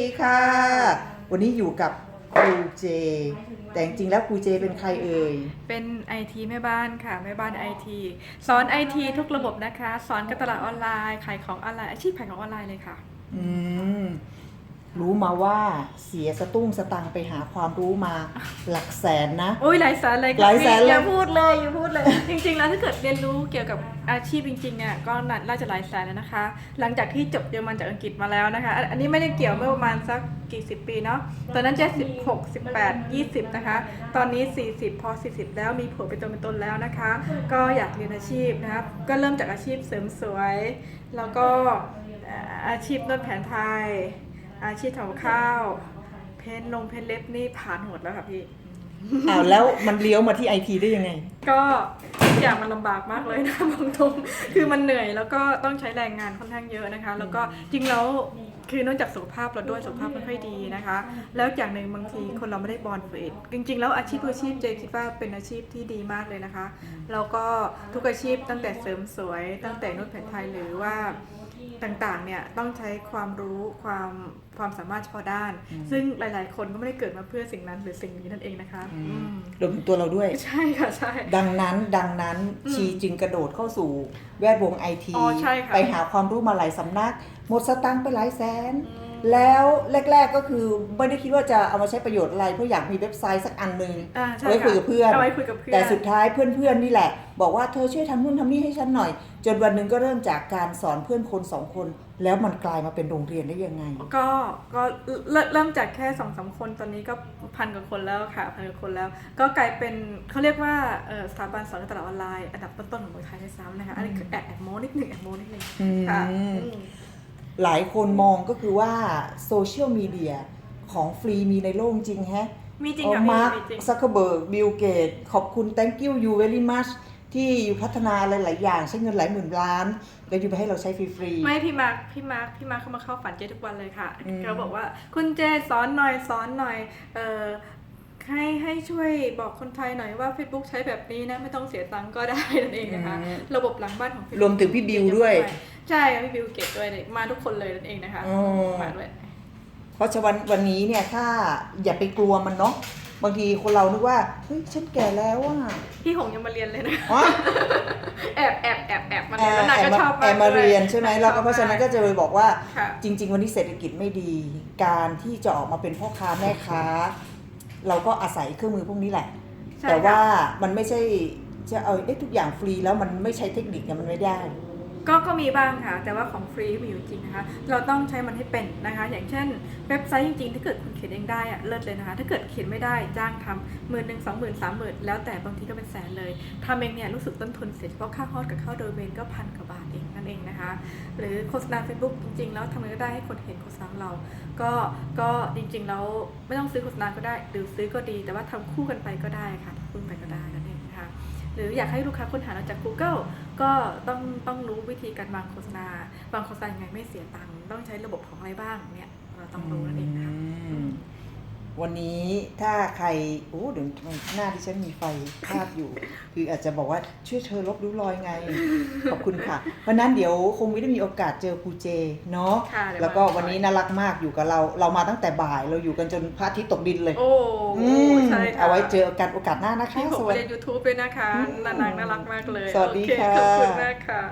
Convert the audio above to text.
ดีค่ะ วันนี้อยู่กับครูเจ แต่จริงๆแล้วครูเจเป็นใครเอ่ย เป็นไอทีแม่บ้านค่ะ แม่บ้านไอทีสอนไอทีทุกระบบนะคะ สอนการตลาดออนไลน์ ขายของออนไลน์ อาชีพขายของออนไลน์เลยค่ะ อืม รู้มาว่าเสียสตุ้งสตังค์ไปหาความรู้มาหลักแสนนะโอ้ยหลายแสนเลยค่ะหลายแสนเลย อย่าพูดเลยอย่าพูดเลย จริง ๆ แล้วถ้าเกิดเรียนรู้เกี่ยวกับอาชีพจริงๆเนี่ยก็น่าจะหลายแสนแล้วนะคะ หลังจากที่จบเยอรมันจากอังกฤษมาแล้วนะคะ อันอันนี้ไม่ได้เกี่ยวเมื่อประมาณสักกี่สิบปีเนาะตอนนั้นเจ๊สิบหกสิบแปดยี่สิบนะคะ ตอนนี้40พอ40แล้วมีผัวเป็นตัวเป็นตนแล้วนะคะ ก็อยากเรียนอาชีพนะครับก็เริ่มจากอาชีพเสริมสวย แล้วก็เอ่ออาชีพนวดแผนไทย อาชีพทำกับข้าว เพ้นท์ลงเพ้นท์เล็บนี่ผ่านหมดแล้วค่ะพี่ อ้าวแล้วมันเลี้ยวมาที่ไอทีได้ยังไง ก็ทุกอย่างมันลำบากมากเลยนะบอกตรงคือมันเหนื่อยแล้วก็ต้องใช้แรงงานค่อนข้างเยอะนะคะ แล้วก็จริงแล้วคือนอกจากสุขภาพเราด้วยสุขภาพไม่ค่อยดีนะคะ แล้วอย่างหนึ่งบางทีคนเราไม่ได้บอลเฟดจริง ๆ แล้วอาชีพทุกอาชีพเจคิดว่าเป็นอาชีพที่ดีมากเลยนะคะ แล้วก็ทุกอาชีพตั้งแต่เสริมสวย ตั้งแต่นวดแผนไทยหรือว่า ต่างๆเนี่ยต้องใช้ความรู้ความความสามารถเฉพาะด้าน ซึ่งหลาย ๆ คนก็ไม่ได้เกิดมาเพื่อสิ่งนั้นหรือสิ่งนี้นั่นเองนะคะอืมอืมรวมถึงตัวเราด้วย ใช่ค่ะใช่ ดังนั้นดังนั้นอืมชีจึงกระโดดเข้าสู่แวดวงไอทีอ๋อใช่ค่ะไปหาความรู้มาหลายสำนัก หมดสตังค์ไปหลายแสนอืม แล้วแรก ๆก็คือไม่ได้คิดว่าจะเอามาใช้ประโยชน์อะไร เพราะอยากมีเว็บไซต์สักอันหนึ่งอ่าใช่เอาไว้คุยกับเพื่อน เอาไว้คุยกับเพื่อนแต่สุดท้ายเพื่อนๆนี่แหละ บอกว่าเธอช่วยทำนู่นทำนี่ให้ฉันหน่อย จนวันหนึ่งก็เริ่มจากการสอนเพื่อนคนสองคน แล้วมันกลายมาเป็นโรงเรียนได้ยังไง ก็ก็เริ่มเริ่มจากแค่สองสามคนตอนนี้ก็พันกว่าคนแล้วค่ะพันกว่าคนแล้ว ก็กลายเป็นเขาเรียกว่าเอ่อสถาบันสอนการตลาดออนไลน์อันดับต้นๆของเมืองไทยด้วยซ้ำนะคะอันนี้คือแอบแอบโม้นิดหนึ่งแอบโม้นิดหนึ่งอืมค่ะอืม หลายคนมองก็คือว่าโซเชียลมีเดียของฟรีมีในโลกจริงแฮะมีจริงโอ้ค่ะมาร์คมีจริงซักเคเบิร์กบิลเกตขอบคุณ thank you you very much ที่อยู่พัฒนาอะไรหลายอย่างใช้เงินหลายหมื่นล้าน แล้วอยู่ไปให้เราใช้ฟรีๆไม่พี่มาร์คพี่มาร์คพี่มาร์คเข้ามาเข้าฝันเจ๊ทุกวันเลยค่ะอืมเขาบอกว่าคุณเจสอนหน่อยสอนหน่อยเอ่อ ให้ให้ช่วยบอกคนไทยหน่อยว่า Facebook ใช้แบบนี้นะ ไม่ต้องเสียตังค์ก็ได้นั่นเองนะคะระบบหลังบ้านของ Facebook รวมถึงพี่บิวด้วย ใช่ค่ะพี่บิวเก็ตด้วยเลยมาทุกคนเลยนั่นเองนะคะอ๋อ มาด้วย เพราะฉะนั้นวันนี้เนี่ยถ้าอย่าไปกลัวมันเนาะบางทีคนเรานึกว่าเฮ้ยฉันแก่แล้วอะพี่หงยังมาเรียนเลยนะ อ๋อ แอบแอบแอบแอบมาแอเรียนแล้วร์นางแอก็ร์มาชอบแอร์มาเรียนใช่ไหมแล้วก็เพราะฉะนั้นก็จะไปบอกว่าค่ะ จริง ๆ วันนี้เศรษฐกิจไม่ดี การที่จะออกมาเป็นพ่อค้าแม่ค้า เราก็อาศัยเครื่องมือพวกนี้แหละ ใช่แต่ค่ะว่ามันไม่ใช่จะเอาเอ๊ะทุกอย่างฟรีแล้วมันไม่ใช้เทคนิคเนี่ยมันไม่ได้ ก็ก็มีบ้างค่ะ แต่ว่าของฟรีมีอยู่จริงนะคะ เราต้องใช้มันให้เป็นนะคะ อย่างเช่น เว็บไซต์จริงๆ ถ้าเกิดคุณเขียนเองได้อะเลิศเลยนะคะ ถ้าเกิดเขียนไม่ได้จ้างทำหมื่นหนึ่งสองหมื่นสามหมื่นแล้วแต่บางทีก็เป็นแสนเลยทำเองเนี่ยรู้สึกต้นทุนเสียเฉพาะค่าฮอสกับค่าโดยเวนก็พันกว่าบาท เองนั่นเองนะคะ หรือโฆษณา Facebook จริง ๆ แล้วทำไงก็ได้ให้คนเห็นโฆษณาเรา ก็ก็จริงๆแล้วไม่ต้องซื้อโฆษณาก็ได้หรือซื้อก็ดี แต่ว่าทำคู่กันไปก็ได้ค่ะคู่กันไปก็ได้นั่นเองนะคะหรืออยากให้ลูกค้าค้นหาเราจาก Google ก็ต้องต้องรู้วิธีการวางโฆษณาวางโฆษณายังไงไม่เสียตังค์ต้องใช้ระบบของอะไรบ้างเนี่ยเราต้องรู้นั่นเองนะคะ วันนี้ถ้าใครโอ้เดี๋ยวหน้าที่ฉันมีไฟภาพอยู่ คืออาจจะบอกว่าช่วยเธอลบริ้วรอยไง ขอบคุณค่ะ เพราะนั้นเดี๋ยวคงไม่ได้มีโอกาสเจอครูเจเนาะค่ะเดี๋ยแล้วก็มาวันนี้น่ารักมากอยู่กับเรา เรามาตั้งแต่บ่ายเราอยู่กันจนพระอาทิตย์ตกดินเลยโอ้อืมใช่ค่ะเอาไว้เจอกันโอกาสหน้านะคะพี่ผมสวัสเรีดียน YouTube ด้วยนะคะน่ารักน่ารักมากเลยสวัสดีโอเคค่ะ ขอบคุณมากค่ะ